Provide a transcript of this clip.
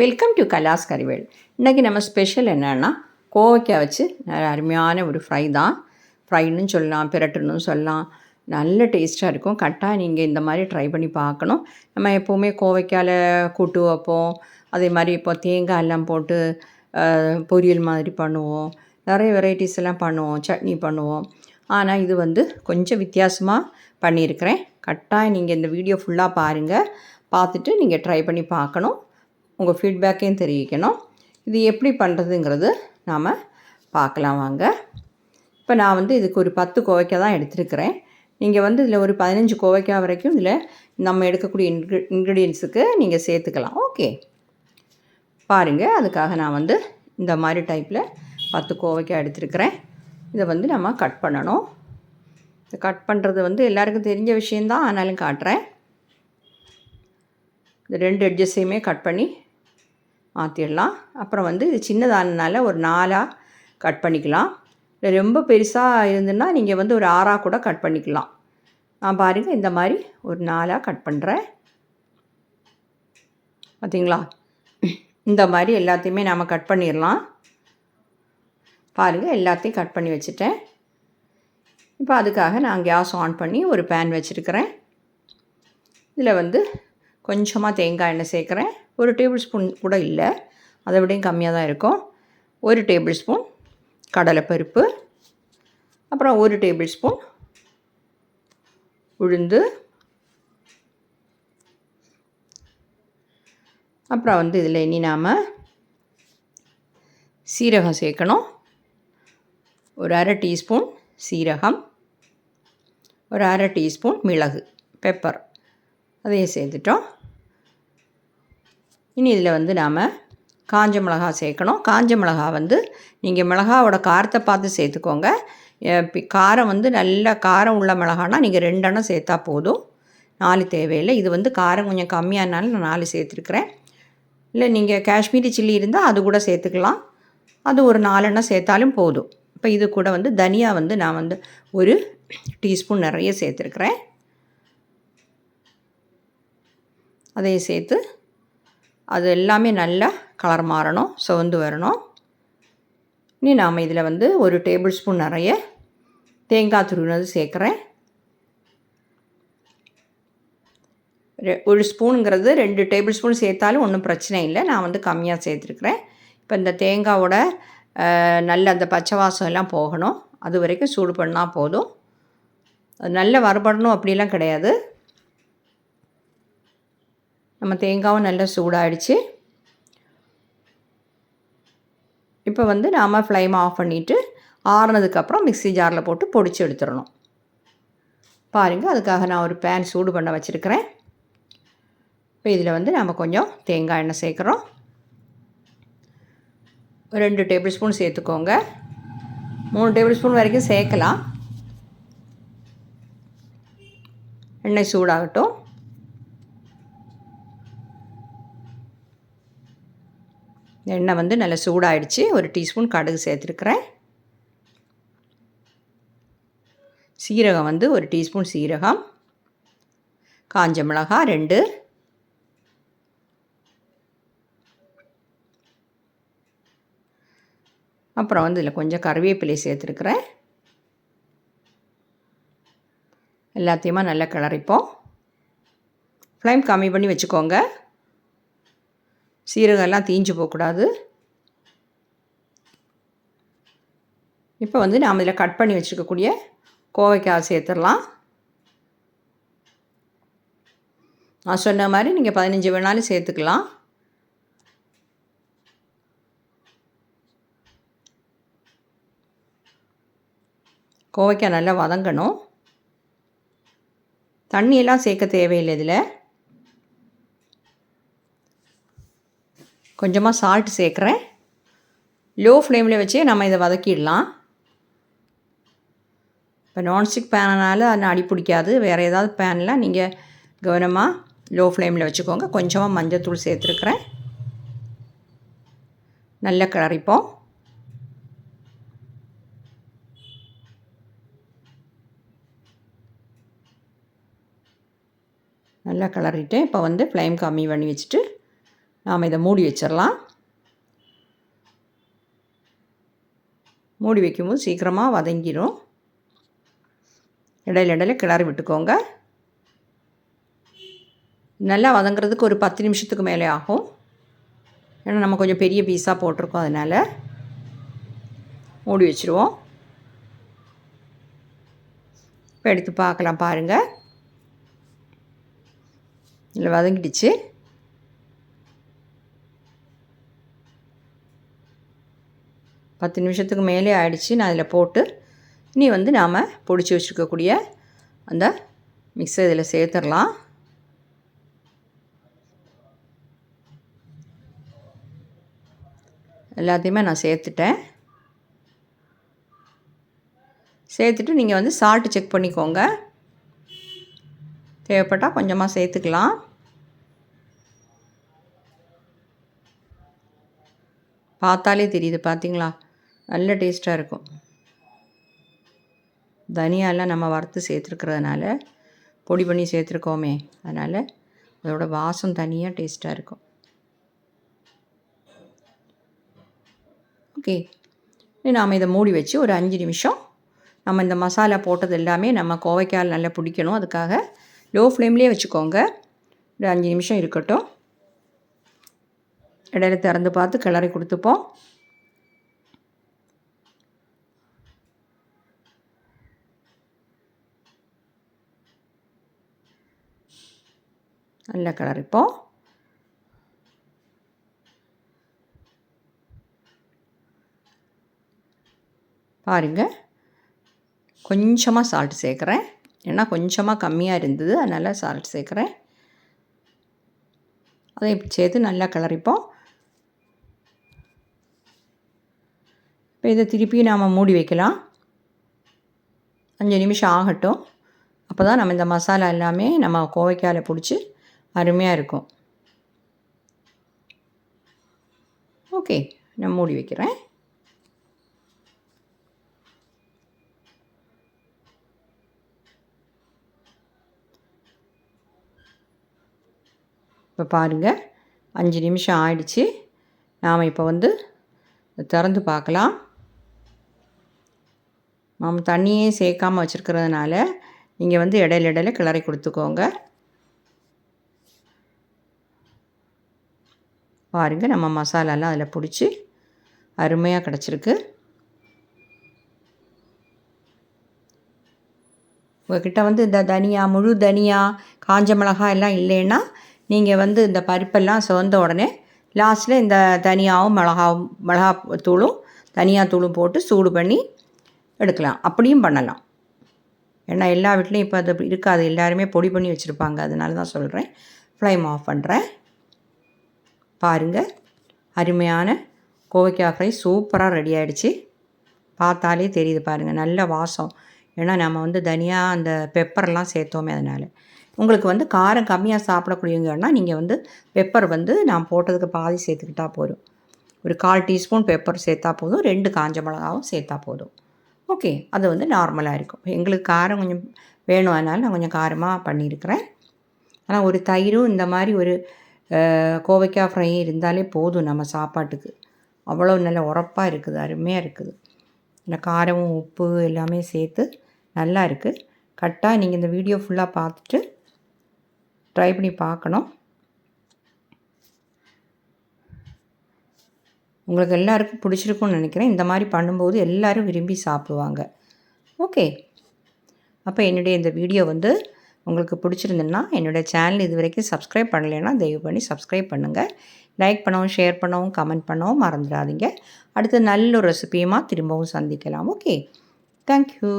Welcome to கலாஸ் கறிவேல் இன்றைக்கி நம்ம special என்னென்னா கோவைக்காய் வச்சு அருமையான ஒரு ஃப்ரை தான். ஃப்ரைன்னு சொல்லலாம் பிரட்டுன்னு சொல்லலாம். நல்ல டேஸ்ட்டாக இருக்கும். கரெக்டாக நீங்கள் இந்த மாதிரி ட்ரை பண்ணி பார்க்கணும். நம்ம எப்போவுமே கோவைக்காயில் கூட்டு வைப்போம். அதே மாதிரி இப்போ தேங்காய் எல்லாம் போட்டு பொரியல் மாதிரி பண்ணுவோம். நிறைய வெரைட்டிஸ் எல்லாம் பண்ணுவோம். சட்னி பண்ணுவோம். ஆனால் இது வந்து கொஞ்சம் வித்தியாசமாக பண்ணியிருக்கிறேன். கட்டாயம் நீங்கள் இந்த வீடியோ ஃபுல்லாக பாருங்கள் பார்த்துட்டு நீங்கள் ட்ரை பண்ணி பார்க்கணும். உங்கள் ஃபீட்பேக்கையும் தெரிவிக்கணும். இது எப்படி பண்ணுறதுங்கிறது நாம் பார்க்கலாம் வாங்க. இப்போ நான் வந்து இதுக்கு ஒரு பத்து கோவைக்காய் தான் எடுத்திருக்கிறேன். நீங்கள் வந்து இதில் ஒரு பதினஞ்சு கோவைக்காய் வரைக்கும் இதில் நம்ம எடுக்கக்கூடிய இன்க்ரி இன்க்ரீடியன்ஸுக்கு நீங்கள் சேர்த்துக்கலாம். ஓகே. பாருங்கள் அதுக்காக நான் வந்து இந்த மாதிரி டைப்பில் பத்து கோவைக்காய் எடுத்திருக்கிறேன். இதை வந்து நம்ம கட் பண்ணணும். இதை கட் பண்ணுறது வந்து எல்லாருக்கும் தெரிஞ்ச விஷயந்தான் ஆனாலும் காட்டுறேன். இந்த ரெண்டு எட்ஜஸையுமே கட் பண்ணி மாற்றிடலாம் அப்புறம் வந்து இது சின்னதானனால ஒரு நாலாக கட் பண்ணிக்கலாம். இல்லை ரொம்ப பெருசாக இருந்துன்னா நீங்கள் வந்து ஒரு ஆறாக கூட கட் பண்ணிக்கலாம். நான் பாருங்கள் இந்த மாதிரி ஒரு நாலாக கட் பண்ணுறேன் பார்த்தீங்களா இந்த மாதிரி எல்லாத்தையுமே நாம் கட் பண்ணிடலாம் பாருங்கள் எல்லாத்தையும் கட் பண்ணி வச்சுட்டேன். இப்போ அதுக்காக நான் கேஸ் ஆன் பண்ணி ஒரு பேன் வச்சுருக்கிறேன். இதில் வந்து கொஞ்சமாக தேங்காய் எண்ணெய் சேர்க்குறேன். ஒரு டேபிள் ஸ்பூன் கூட இல்லை. அதை விடையும் கம்மியாக தான் இருக்கும். ஒரு டேபிள் ஸ்பூன் கடலைப்பருப்பு. அப்புறம் ஒரு டேபிள் ஸ்பூன் உளுந்து. அப்புறம் வந்து இதில் இனி நாம் சீரகம் சேர்க்கணும். ஒரு அரை டீஸ்பூன் சீரகம். ஒரு அரை டீஸ்பூன் மிளகு பெப்பர் அதையும் சேர்த்துட்டோம். இனி இதில் வந்து நாம் காஞ்ச மிளகா சேர்க்கணும். காஞ்ச மிளகா வந்து நீங்கள் மிளகாவோட காரத்தை பார்த்து சேர்த்துக்கோங்க. காரம் வந்து நல்ல காரம் உள்ள மிளகானா நீங்கள் ரெண்டெண்ணம் சேர்த்தா போதும். நாலு தேவையில்லை. இது வந்து காரம் கொஞ்சம் கம்மியானாலும் நான் நாலு சேர்த்துருக்குறேன். இல்லை நீங்கள் காஷ்மீரி சில்லி இருந்தால் அது கூட சேர்த்துக்கலாம். அது ஒரு நாலெண்ணம் சேர்த்தாலும் போதும். இப்போ இது கூட வந்து தனியா வந்து நான் வந்து ஒரு டீஸ்பூன் நிறைய சேர்த்துருக்குறேன். அதையும் சேர்த்து அது எல்லாமே நல்லா கலர் மாறணும் சிவந்து வரணும். இனி நாம் இதில் வந்து ஒரு டேபிள் ஸ்பூன் நிறைய தேங்காய் துருவினது சேர்க்குறேன். ஒரு ஸ்பூனுங்கிறது ரெண்டு டேபிள் ஸ்பூன் சேர்த்தாலும் ஒன்றும் பிரச்சனை இல்லை. நான் வந்து கம்மியாக சேர்த்துருக்குறேன். இப்போ இந்த தேங்காவோட நல்ல அந்த பச்சை வாசம் எல்லாம் போகணும். அது வரைக்கும் சூடு பண்ணால் போதும். அது நல்ல வறுபடணும் அப்படிலாம் கிடையாது. நம்ம தேங்காவும் நல்லா சூடாயிடுச்சு. இப்போ வந்து நாம் ஃப்ளைம் ஆஃப் பண்ணிவிட்டு ஆறுனதுக்கப்புறம் மிக்ஸி ஜாரில் போட்டு பொடிச்சு எடுத்துடணும். பாருங்கள் அதுக்காக நான் ஒரு பேன் சூடு பண்ண வச்சுருக்கிறேன். இப்போ இதில் வந்து நம்ம கொஞ்சம் தேங்காய் எண்ணெய் சேர்க்குறோம். ரெண்டு டேபிள் ஸ்பூன் சேர்த்துக்கோங்க. மூணு டேபிள் ஸ்பூன் வரைக்கும் சேர்க்கலாம். எண்ணெய் சூடாகட்டும். எண்ணெய் வந்து நல்லா சூடாயிடுச்சு. ஒரு டீஸ்பூன் கடுகு சேர்த்துருக்குறேன். சீரகம் வந்து ஒரு டீஸ்பூன் சீரகம். காஞ்ச மிளகாய் ரெண்டு. அப்புறம் வந்து இதில் கொஞ்சம் கருவேப்பிலை சேர்த்துருக்குறேன். எல்லாத்தையுமா நல்லா கிளறிப்போம். ஃப்ளேம் கம்மி பண்ணி வச்சுக்கோங்க. சீரகம் எல்லாம் தீஞ்சு போகக்கூடாது. இப்போ வந்து நாம் இதில் கட் பண்ணி வச்சுருக்கக்கூடிய கோவைக்காய் சேர்த்துடலாம். நான் சொன்ன மாதிரி நீங்கள் பதினஞ்சு வேணாலும் சேர்த்துக்கலாம். கோவைக்காய் நல்லா வதங்கணும். தண்ணியெல்லாம் சேர்க்க தேவையில்லை இதில். கொஞ்சமாக சால்ட் சேர்க்குறேன். லோ ஃப்ளேமில் வச்சே நம்ம இதை வதக்கிடலாம். இப்போ நான்ஸ்டிக் பேனால் அது அடி பிடிக்காது. வேறு ஏதாவது பேனில் நீங்கள் கவனமாக லோ ஃப்ளேமில் வச்சுக்கோங்க கொஞ்சமாக மஞ்சத்தூள் சேர்த்துருக்குறேன். நல்லா கிளறிப்போம். நல்லா கிளறிட்டு இப்போ வந்து ஃப்ளேம் கம்மி பண்ணி வச்சுட்டு நாம் இதை மூடி வச்சிடலாம். மூடி வைக்கும்போது சீக்கிரமாக வதங்கிடும் இடையில இடையில கிளறி விட்டுக்கோங்க. நல்லா வதங்குறதுக்கு ஒரு பத்து நிமிஷத்துக்கு மேலே ஆகும். ஏன்னா நம்ம கொஞ்சம் பெரிய பீஸாக போட்டிருக்கோம் அதனால். மூடி வச்சுருவோம். இப்போ எடுத்து பார்க்கலாம் பாருங்கள் இதில் வதங்கிடுச்சு. பத்து நிமிஷத்துக்கு மேலே ஆயிடுச்சு. நான் அதில் போட்டு இனி வந்து நாம் பொடிச்சு வச்சுருக்கக்கூடிய அந்த மிக்ஸை இதில் சேர்த்துடலாம். எல்லாத்தையுமே நான் சேர்த்துட்டேன். சேர்த்துட்டு நீங்கள் வந்து சால்ட்டு செக் பண்ணிக்கோங்க. தேவைப்பட்டால் கொஞ்சமாக சேர்த்துக்கலாம். பார்த்தாலே தெரியுது பார்த்தீங்களா? நல்ல டேஸ்ட்டாக இருக்கும். தனியாலாம் நம்ம வறுத்து சேர்த்துருக்கிறதுனால பொடி பண்ணி சேர்த்துருக்கோமே அதனால் அதோட வாசம் தனியாக டேஸ்ட்டாக இருக்கும். ஓகே. நாம் இதை மூடி வச்சு ஒரு அஞ்சு நிமிஷம் நம்ம இந்த மசாலா போட்டது எல்லாமே நம்ம கோவைக்கால் நல்லா பிடிக்கணும். அதுக்காக லோ ஃப்ளேம்லேயே வச்சுக்கோங்க. ஒரு அஞ்சு நிமிஷம் இருக்கட்டும். இடையில திறந்து பார்த்து கிளறி கொடுத்துப்போம். நல்ல கிளறிப்போம் பாருங்கள் கொஞ்சமாக சால்ட் சேர்க்குறேன். ஏன்னா கொஞ்சமாக கம்மியாக இருந்தது அதனால் சால்ட் சேர்க்குறேன். அதை சேர்த்து நல்லா கிளறிப்போம் இப்போ இதை திருப்பி நாம் மூடி வைக்கலாம். அஞ்சு நிமிஷம் ஆகட்டும். அப்போ தான் நம்ம இந்த மசாலா எல்லாமே நம்ம கோவைக்காயில் பிடிச்சி அருமையாக இருக்கும். ஓகே நான் மூடி வைக்கிறேன். இப்போ பாருங்கள் அஞ்சு நிமிஷம் ஆயிடுச்சு. நாம் இப்போ வந்து திறந்து பார்க்கலாம். நாம் தண்ணியே சேர்க்காமல் வச்சுருக்கிறதுனால நீங்கள் வந்து இடையில இடையில கிளறி கொடுத்துக்கோங்க. பாருங்கள் நம்ம மசாலாலாம் அதில் பிடிச்சி அருமையாக கிடச்சிருக்கு. உங்கள்கிட்ட வந்து இந்த தனியா முழு தனியா காஞ்ச மிளகா எல்லாம் இல்லைன்னா நீங்கள் வந்து இந்த பருப்பெல்லாம் சிவந்த உடனே லாஸ்ட்டில் இந்த தனியாவும் மிளகாவும் மிளகா தூளும் தனியா தூளும் போட்டு சூடு பண்ணி எடுக்கலாம். அப்படியும் பண்ணலாம். ஏன்னா எல்லா வீட்லேயும் இப்போ அது இருக்காது. எல்லாருமே பொடி பண்ணி வச்சுருப்பாங்க. அதனால தான் சொல்கிறேன் ஃப்ளைம் ஆஃப் பண்ணுறேன் பாருங்கள் அருமையான கோவைக்காய் ஃப்ரை சூப்பராக ரெடி ஆகிடுச்சு பார்த்தாலே தெரியுது பாருங்கள் நல்ல வாசம். ஏன்னா நம்ம வந்து தனியாக அந்த பெப்பர்லாம் சேர்த்தோமே அதனால். உங்களுக்கு வந்து காரம் கம்மியாக சாப்பிடக்கூடியவங்கன்னா நீங்கள் வந்து பெப்பர் வந்து நான் போட்டதுக்கு பாதி சேர்த்துக்கிட்டால் போதும். ஒரு கால் டீஸ்பூன் பெப்பர் சேர்த்தா போதும். ரெண்டு காஞ்ச மிளகாவும் சேர்த்தா போதும். ஓகே. அது வந்து நார்மலாக இருக்கும். எங்களுக்கு காரம் கொஞ்சம் வேணும். அதனால் நான் கொஞ்சம் காரமாக பண்ணியிருக்கிறேன். ஆனால் ஒரு தயிரும் இந்த மாதிரி ஒரு கோவைக்காய் ஃப்ரை இருந்தாலே போதும் நம்ம சாப்பாட்டுக்கு. அவ்வளோ நல்ல உரப்பாக இருக்குது அருமையாக இருக்குது. இந்த காரமும் உப்பு எல்லாமே சேர்த்து நல்லா இருக்குது கரெக்டாக நீங்கள் இந்த வீடியோ ஃபுல்லாக பார்த்துட்டு ட்ரை பண்ணி பார்க்கணும். உங்களுக்கு எல்லாருக்கும் பிடிச்சிருக்கும்னு நினைக்கிறேன். இந்த மாதிரி பண்ணும்போது எல்லோரும் விரும்பி சாப்பிடுவாங்க. ஓகே அப்போ என்னுடைய இந்த வீடியோ வந்து உங்களுக்கு பிடிச்சிருந்துன்னா என்னோடய சேனல் இது வரைக்கும் சப்ஸ்கிரைப் பண்ணலைன்னா தயவு பண்ணி சப்ஸ்கிரைப் பண்ணுங்கள் லைக் பண்ணவும் ஷேர் பண்ணவும் கமெண்ட் பண்ணவும் மறந்துடாதீங்க. அடுத்து நல்ல ஒரு ரெசிபியுமா திரும்பவும் சந்திக்கலாம். Okay thank you